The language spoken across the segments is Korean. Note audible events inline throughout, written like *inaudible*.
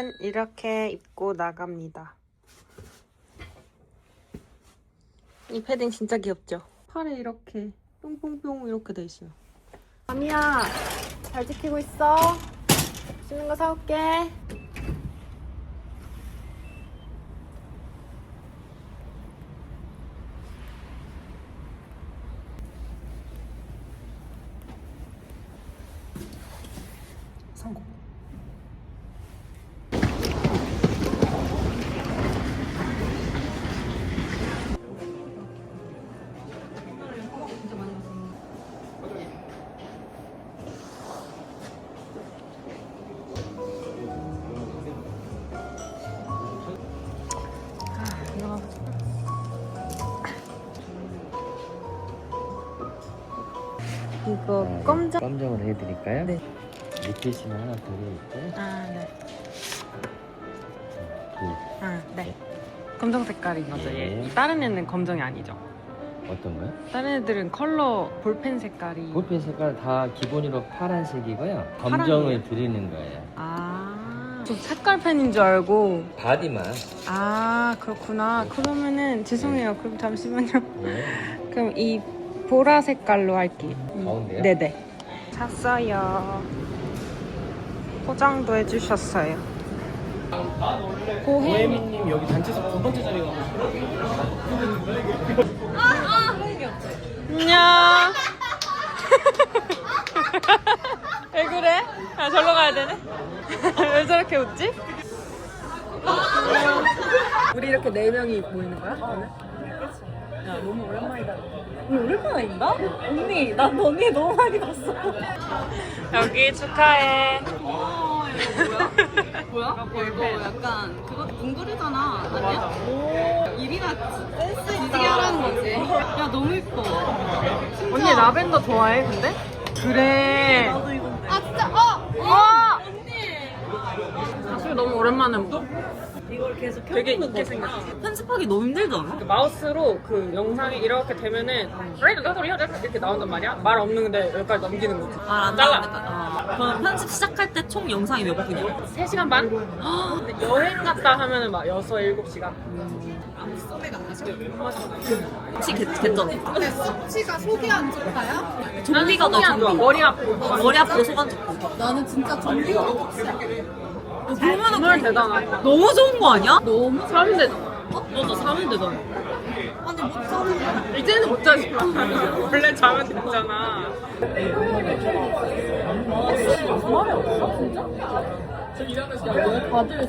오늘은 이렇게 입고 나갑니다. 이 패딩 진짜 귀엽죠? 팔에 이렇게 뿅뿅뿅 이렇게 돼 있어요. 아미야, 잘 지키고 있어. 맛있는 거 사올게. 이거 껌장. 깜정을 해드릴까요? 네. 심 하나 들어있고 아, 네. 둘 아, 네. 검정 색깔인 거죠, 얘. 네. 다른 애는 검정이 아니죠. 어떤 거요? 다른 애들은 컬러 볼펜 색깔이. 볼펜 색깔 다 기본으로 파란색이고요. 검정을 드리는 거예요. 아, 저 색깔 펜인 줄 알고. 바디만. 아, 그렇구나. 그러면은 죄송해요. 그럼 잠시만요. 네. *laughs* 그럼 이 보라 색깔로 할게요. 이- 가운데요? 네네. 샀어요. 포장도 해주셨어요. 고해. 고혜민님 여기 단체석 두 번째 자리 가고 안녕. *laughs* 왜 그래? 아, 절로 가야 되네. *laughs* 왜 저렇게 웃지? 우리 이렇게 네 명이 모이는 거야? 오늘? 야, 너무 오랜만이다. 오랜만인가? 언니, 난 언니 너무 많이 봤어. 여기 축하해. 뭐야? *laughs* 이거 약간 그거 둥그르잖아. 아니야? 일이나 센스 있게 하라는 거지. 야 너무 이뻐. 언니 라벤더 좋아해, 근데? 그래. 아 진짜 어. 와! 사실 너무 오랜만에 먹어. 이걸 계속 되게 있게 생겼어. 편집하기 너무 힘들지 않아? 그 마우스로 그 영상이 이렇게 되면은 이렇게 나온단 말이야. 말 없는데 여기까지 넘기는 거지. 말안 잘라. 나오니까. 그럼 편집 시작할 때 총 영상이 몇 분이야? 3시간 반? 근데 여행 갔다 하면은 막 6, 7시간. 혹시 개, 개쩌네. 근데 수치가 속이 안 좋다야? 좀비가 더 좀비. 머리 아프고. 머리 아프고 속안 좋고. 나는 진짜 좀비가 없어. 그러면은 정말 대단하다. 너무 좋은 거 아니야? 너무 사면 되잖아. 어? 맞아 사면 되잖아. 아니 못 자는 이제는 못 자지. 원래 자면 됐잖아.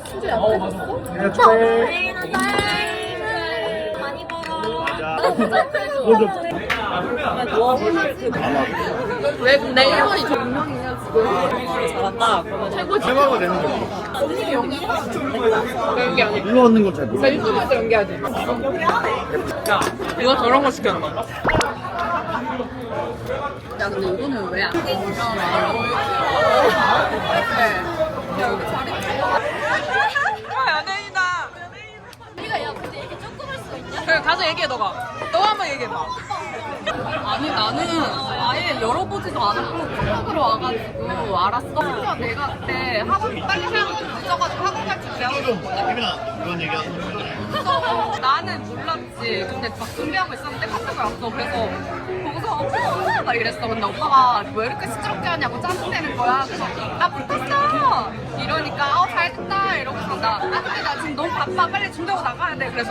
수지 약해졌어? 많이 벌어. 왜 근데 일본이 정명이냐 지금. 잘한다. 해봐가 되는 거지. 연기 아니고. 일로 얻는 건잘 몰라. 나 유튜브에서 연기하지. 야, 이거 저런 거 시켰나? 야 근데 이거는 왜 안? 아, 연예인이다. 우리가 야 근데 이게 조금 할수 있냐? 그래, 가서 얘기해, 너가. 너가 한번 얘기해봐. 아니 나는 아예 열어보지도 않았고 컴퓨터로 와가지고 알았어. 그래서 내가 그때 학원 빨리 시간이 좀 늦어가지고 학원 갈줄 기다렸거든. 그런 얘기 하는 그래서 나는 몰랐지. 근데 막 준비하고 있었는데 카톡이 왔어. 그래서 보고서 어머 막 이랬어. 근데 오빠가 왜 이렇게 시끄럽게 하냐고 짜증내는 거야. 그래서 나 붙었어. 이러니까 어 잘됐다 이러고서 나 아, 근데 나 지금 너무 바빠. 빨리 준비하고 나가야 돼. 그래서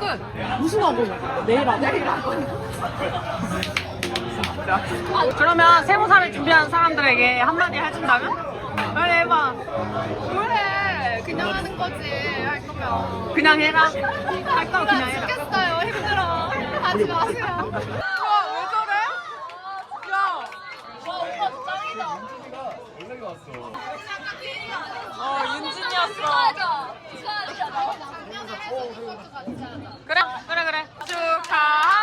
끝. 무슨 학원? 내일 안 내일 학원. 그러면 세무사를 준비한 사람들에게 한마디 해준다면? 빨리 해봐. 그래 그냥 하는 거지 할 거면. 그냥 해라. 할 거면 그냥 해라. 죽겠어요 힘들어. 하지 마세요. 우와, 왜 저래? 야. 어, 윤진이었어. 그래, 그래, 그래. 축하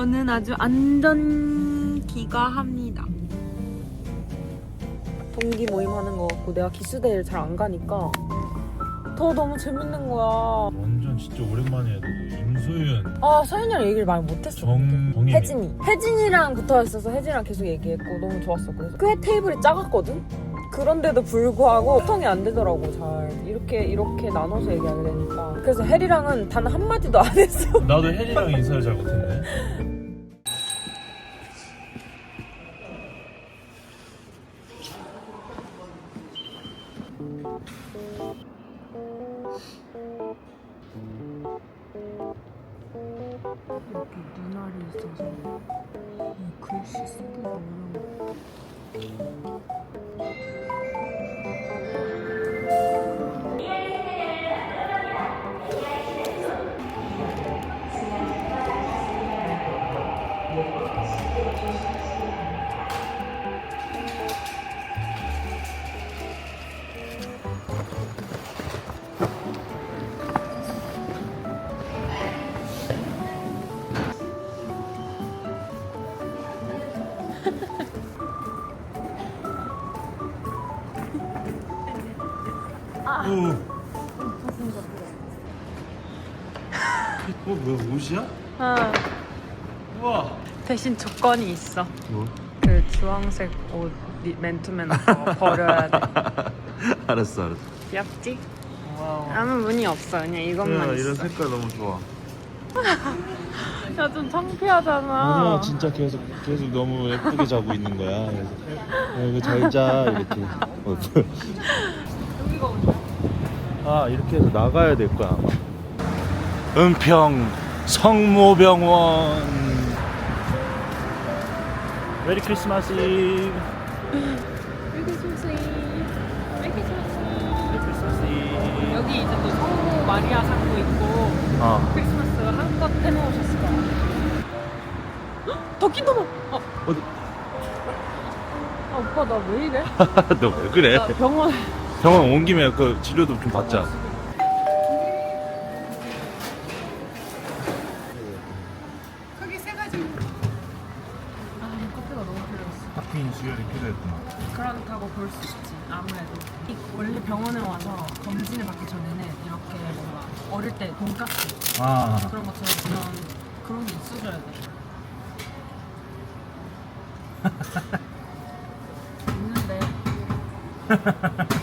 저는 아주 안전 기가합니다. 동기 모임 하는 거 같고 내가 기수대를 잘 안 가니까 더 너무 재밌는 거야. 완전 진짜 오랜만에 해도 임소연, 아 서윤이랑 얘기를 많이 못했어. 정, 정혜미 혜진이. 혜진이랑 붙어 있어서 혜진이랑 계속 얘기했고 너무 좋았어. 그래서 꽤 테이블이 작았거든. 그런데도 불구하고 소통이 안 되더라고 잘 이렇게 이렇게 나눠서 얘기하게 되니까 그래서 혜리랑은 단 한마디도 안 했어 나도 혜리랑 인사를 잘 못했네 어 뭐야 옷이야? 아, 우와. 대신 조건이 있어. 뭐? 그 주황색 옷 리- 맨투맨 오빠 버려야 돼. *laughs* 알았어 알았어. 귀엽지? 아무 문의 없어. 그냥 이것만 있어. 색깔 너무 좋아. *laughs* 야 좀 창피하잖아. 누나 진짜 계속 계속 너무 예쁘게 자고 있는 거야. 그래서 야, 이거 잘자 이렇게. 어, *laughs* 아 이렇게 해서 나가야 될 거야 아마. 은평 성모병원. 메리 크리스마스 이브. 메리 크리스마스 이브. 여기 이제 또 성모 마리아 상도 있고 아. 크리스마스 한껏 해놓으셨을 거야. 덕기도만 어. 어디? 아 오빠 나 왜 이래? *laughs* 너 왜 그래? 나 병원 병원 온 김에 그 치료도 좀 받자. 크게 세 가지. 아 커피가 너무 필요했어. 카페인 수혈이 필요했구나. 그렇다고 볼 수 있지 아무래도. 이- 원래 병원에 와서 검진을 받기 전에는 이렇게 뭔가 어릴 때 돈까스 아. 그런 것처럼 그런 그런 게 있어줘야 돼. *laughs* 있는데 *laughs*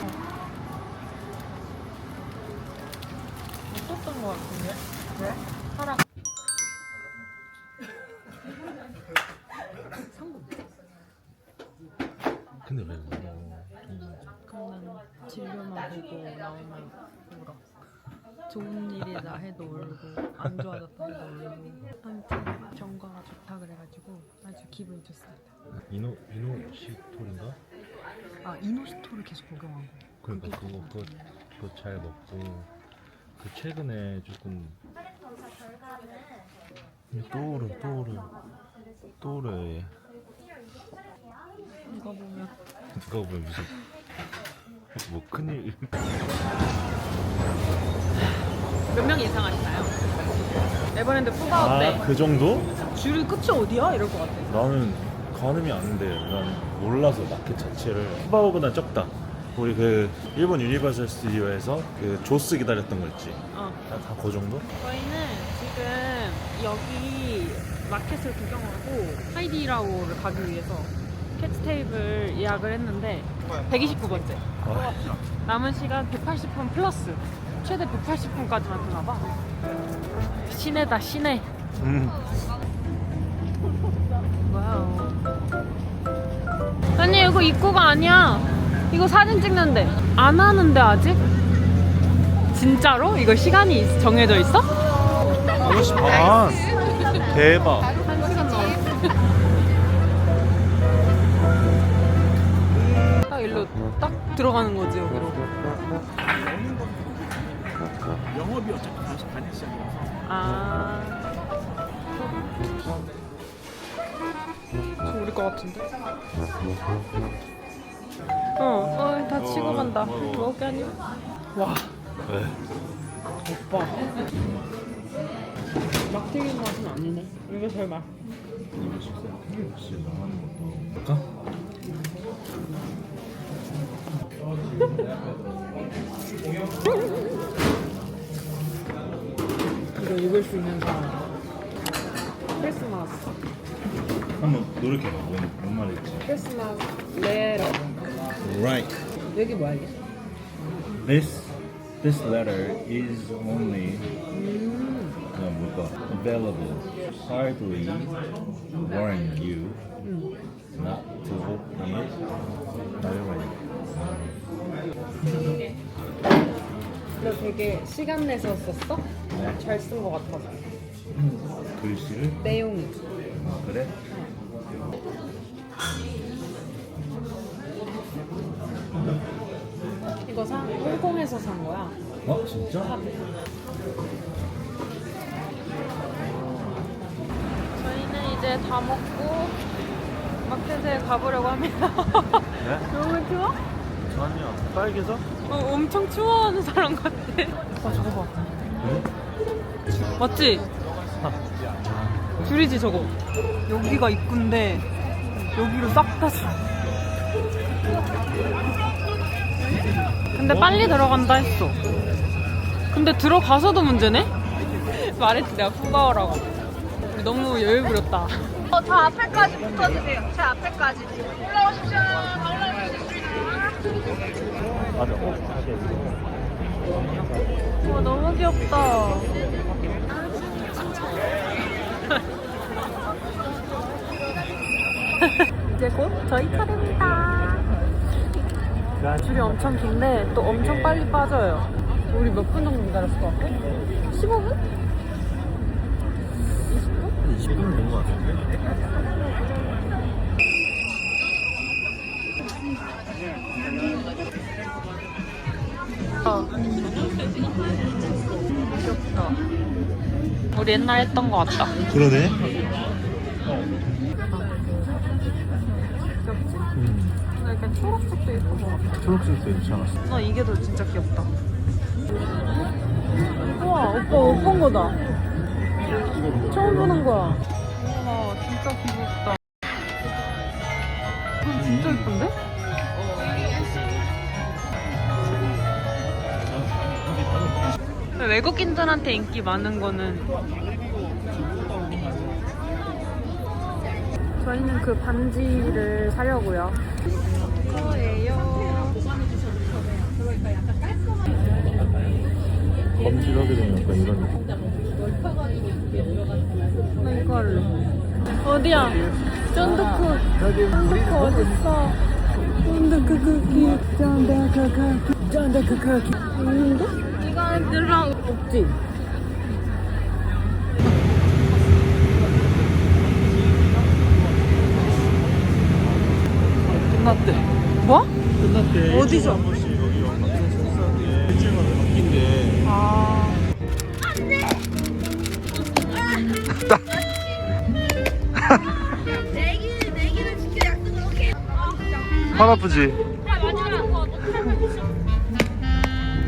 계속 복용하고 그러니까 그거 그거 그거 잘 먹고 그 최근에 조금 또 울어 또 울어 또 울어 얘 이거 보면 누가 보면 무슨 뭐 큰일 몇 명 예상하시나요? 에버랜드 푸바오 때 아그 정도? 줄이 끝이 어디야? 이럴 것 같아. 나는 가늠이 안 돼. 난 몰라서 마켓 자체를 후바오보다 적다. 우리 그 일본 유니버설 스튜디오에서 그 조스 기다렸던 거 있지. 어. 다그 정도? 저희는 지금 여기 마켓을 구경하고 하이디라오를 가기 위해서 캐치 테이블 예약을 했는데 129번째. 아, 남은 시간 180분 플러스. 최대 180분까지만 되나 봐. 시내다 시내. 음. 아니 이거 입구가 아니야. 이거 사진 찍는데 안 하는데 아직? 진짜로? 이거 시간이 있- 정해져 있어? 5시 반. 대박. 한 시간 넘었어. 딱 일로 딱 들어가는 거지 여기로. 영업이 어차피 5시 반에 시작이라서 아. 거 같은데? 어, 어, 다 치고 간다. 먹을 게 아니야? 와, 왜? 오빠. 막 튀긴 맛은 아니네. 이게 제일 맛. 할까? 이거 읽을 *laughs* 수 있는 사람. 노력해봐 뭔, 뭔 말일지 크리스마스 레터. Right 여기 뭐야 이게? This this letter is only 그냥 뭘까 available hardly warn you not to open it already 너 되게 시간 내서 썼어? 잘쓴것 같아서. 글씨를 내용이. 아 그래? 어 진짜? 저희는 이제 다 먹고 마켓에 가보려고 합니다. 네? *laughs* 너무 추워? 아니야 빨개져? 어, 엄청 추워하는 사람 같아. 아 저거 봐. 맞지? 줄이지 저거. 여기가 입구인데 여기로 싹 다 줄. 근데 빨리 들어간다 했어. 근데 들어가서도 문제네? *laughs* 말했지 내가 푸바오라고. 우리 너무 여유 부렸다. *laughs* 어, 저 앞에까지 붙어주세요. 제 앞에까지. 올라오십시오. 올라오십시오. 맞아 어? 와 너무 귀엽다. *laughs* 이제 곧 저희 차례입니다. 줄이 엄청 긴데 또 엄청 빨리 빠져요. 우리 몇 분 정도 기다렸을 것 같아? 15분? 20분? 20분 된거 같은데? 귀엽다. 우리 옛날 했던 거 같다. 그러네 귀엽지? 나 약간 초록색도 예쁜 거 같아. 초록색도 괜찮았어 나 이게 더 진짜 귀엽다. 오빠 못 본 거다. 처음 보는 거야. 우와, 진짜 귀엽다. 이건 진짜 예쁜데? 외국인들한테 인기 많은 거는 저희는 그 반지를 사려고요. 검질 하게 되면 약간 이런 할래. 어디야? 쫀득크. 쫀득크 어딨어? 쫀득크 쿠키. 쫀득크 쿠키. 쫀득크 쿠키. 있는데? 이거 누랑 없지? 끝났대 뭐? 끝났대 어디서? 팔 아프지?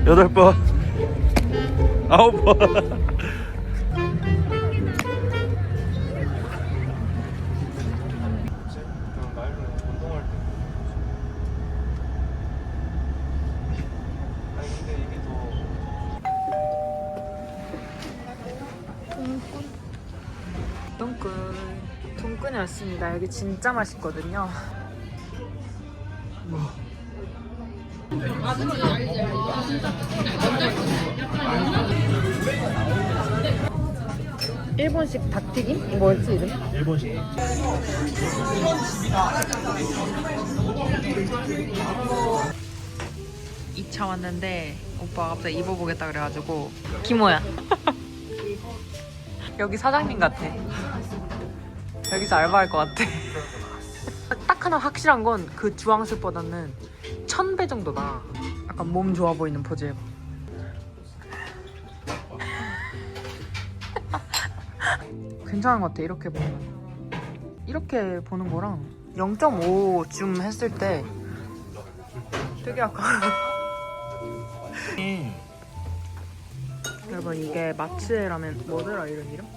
여덟 번 아홉 번 동끈. 동끈이 왔습니다. 여기 진짜 맛있거든요. 일본식 닭튀김? 뭐였지 이름? 일본식 2차 왔는데 오빠가 갑자기 입어보겠다 그래가지고 기모야 *laughs* 여기 사장님 같아 여기서 알바할 것 같아 *laughs* 딱 하나 확실한 건 그 주황색보다는 천배 정도 나 약간 몸 좋아 보이는 포즈 해봐 *laughs* 괜찮은 것 같아 이렇게 보면 이렇게 보는 거랑 0.5줌 했을 때 되게 약간 *laughs* 여러분 이게 마츠에 라면 뭐더라 이런 이름?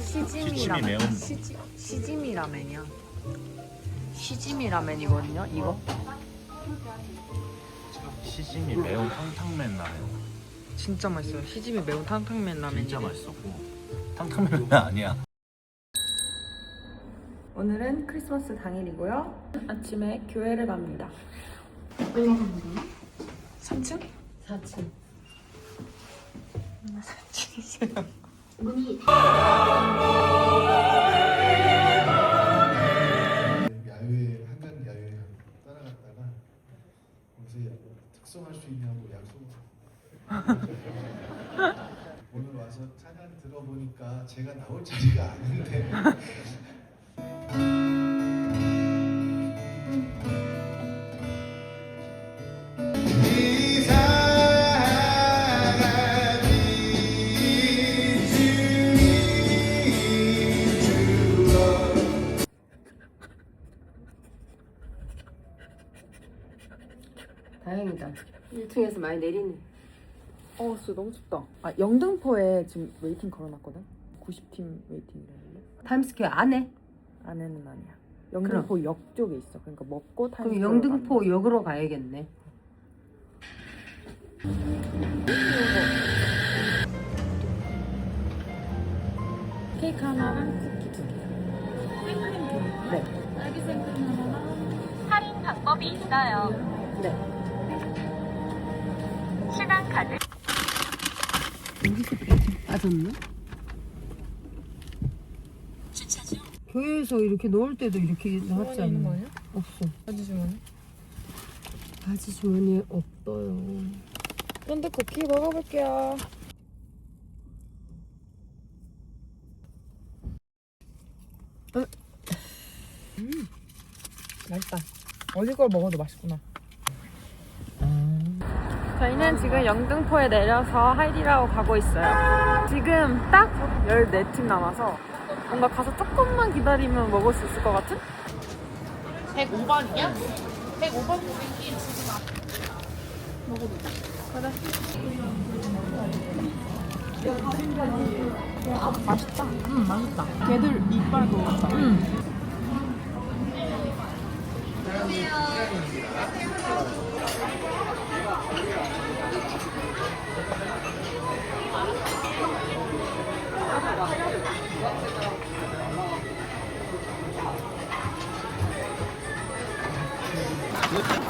시치미 매운. 시지, 시지미 라멘이야. 시지미 라멘이거든요. 이거. 시즈미 매운 탕탕면 라면. 진짜 맛있어요. 시지미 매운 탕탕면 라멘. 진짜 맛있었고 탕탕면 라면 아니야. 오늘은 크리스마스 당일이고요. 아침에 교회를 갑니다. 3층? 4층. 4층이 있냐고 약속. *laughs* 오늘 와서 찬양 들어보니까 제가 나올 자리가 아닌데. 많이 내리네. 어, 진짜 너무 춥다. 아, 영등포에 지금 웨이팅 걸어놨거든? 90팀 웨이팅이라는데? 타임스퀘어 안에? 안에는 아니야. 영등포 역 쪽에 있어. 그러니까 먹고 타임 그럼 영등포 역으로 가야겠네. 케이크 하나랑 쿠키 두 개. 네. 할인 방법이 있어요. 네. 신한 카드 빠졌나? 교회에서 이렇게 넣을 때도 이렇게 나왔지 않나? 없어. 바지 주머니? 바지 주머니에 없어요. 쫀득 쿠키 먹어볼게요. 음, 맛있다. 어디 걸 먹어도 맛있구나. 저희는 지금 영등포에 내려서 하이디라고 가고 있어요. 지금 딱 14팀 남아서 뭔가 가서 조금만 기다리면 먹을 수 있을 것 같은? 105번이야? 105번 맛있다. 응, 맛있다. 걔들 이빨도 맛있다. 응. 근 데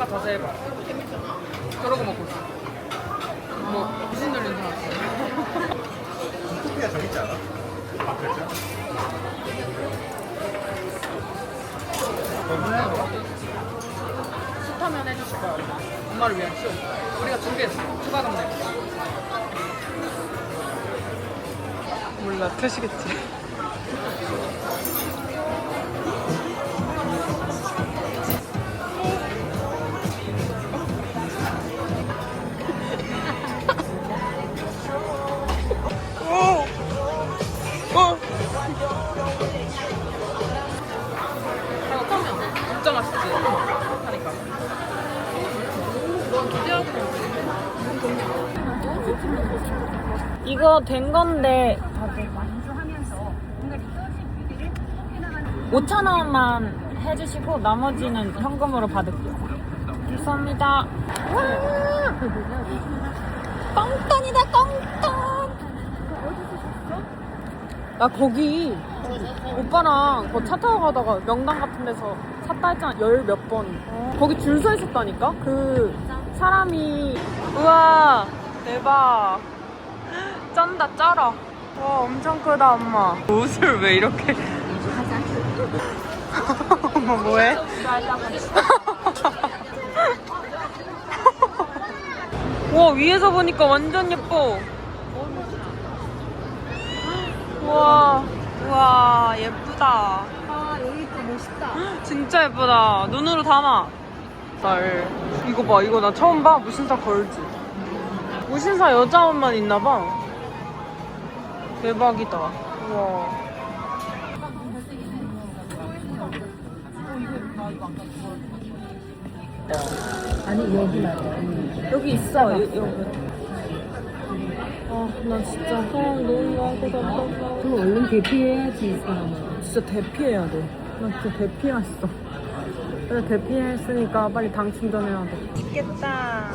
아까 자세 해봐. 저러고 먹고 있어. 뭐 무슨 일 인사 왔어? 커피가 재밌지 않아? 스타면 해주실 거야 엄마. 엄마를 위한 쇼. 우리가 준비했어. 추가 감내. 몰라 트시겠지. 된 건데. 5천 원만 해주시고 나머지는 현금으로 받을게요. 감사합니다. 꽁돈이다 꽁돈 나 거기 오빠랑 그 차 타고 가다가 명당 같은 데서 샀다 했잖아 열 몇 번. 거기 줄 서 있었다니까? 그 사람이 우와 대박 쩐다 쩔어. 와 엄청 크다 엄마. 옷을 왜 이렇게 엄마 뭐해? 와 위에서 보니까 완전 예뻐. 우와 우와 예쁘다. 아 여기 또 멋있다. 진짜 예쁘다. 눈으로 담아. 날 이거 봐 이거 나 처음 봐. 무신사 걸즈 무신사 여자 옷만 있나봐 대박이다 우와 아니 여기 말이야. 여기 있어 여, 여기 아나 진짜 사람 너무 많고 답답해 그럼 얼른 대피해야지 이. 진짜 대피해야 돼. 나 진짜 대피했어. 그래 대피했으니까 빨리 당 충전해야 돼. 맛있겠다.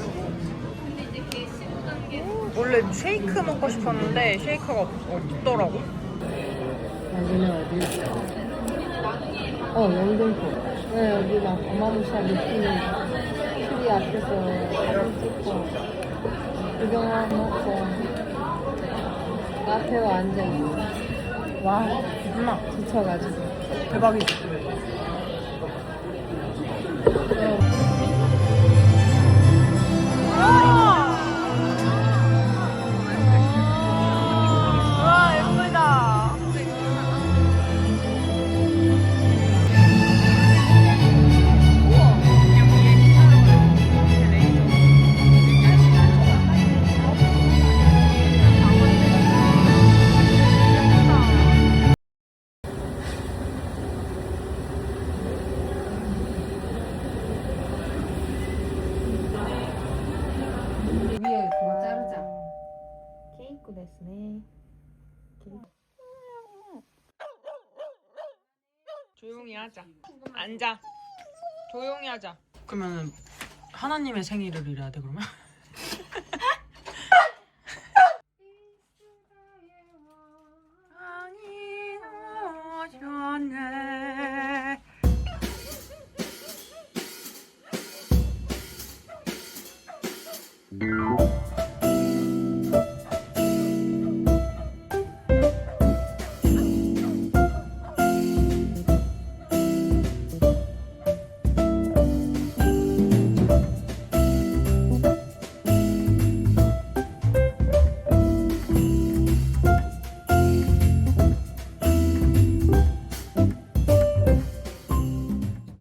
원래 쉐이크 먹고 싶었는데 쉐이크가 없, 없더라고. 여기는 어디? 어 영등포. 네 여기 막 어마무시한 느낌이 트리 앞에서 사진 찍고 구경하고 먹고 카페에 앉아있고 와, 엄마 지쳐가지고. 대박이지. 하자. 앉아. 조용히 하자. 그러면 하나님의 생일을 이래야 돼 그러면?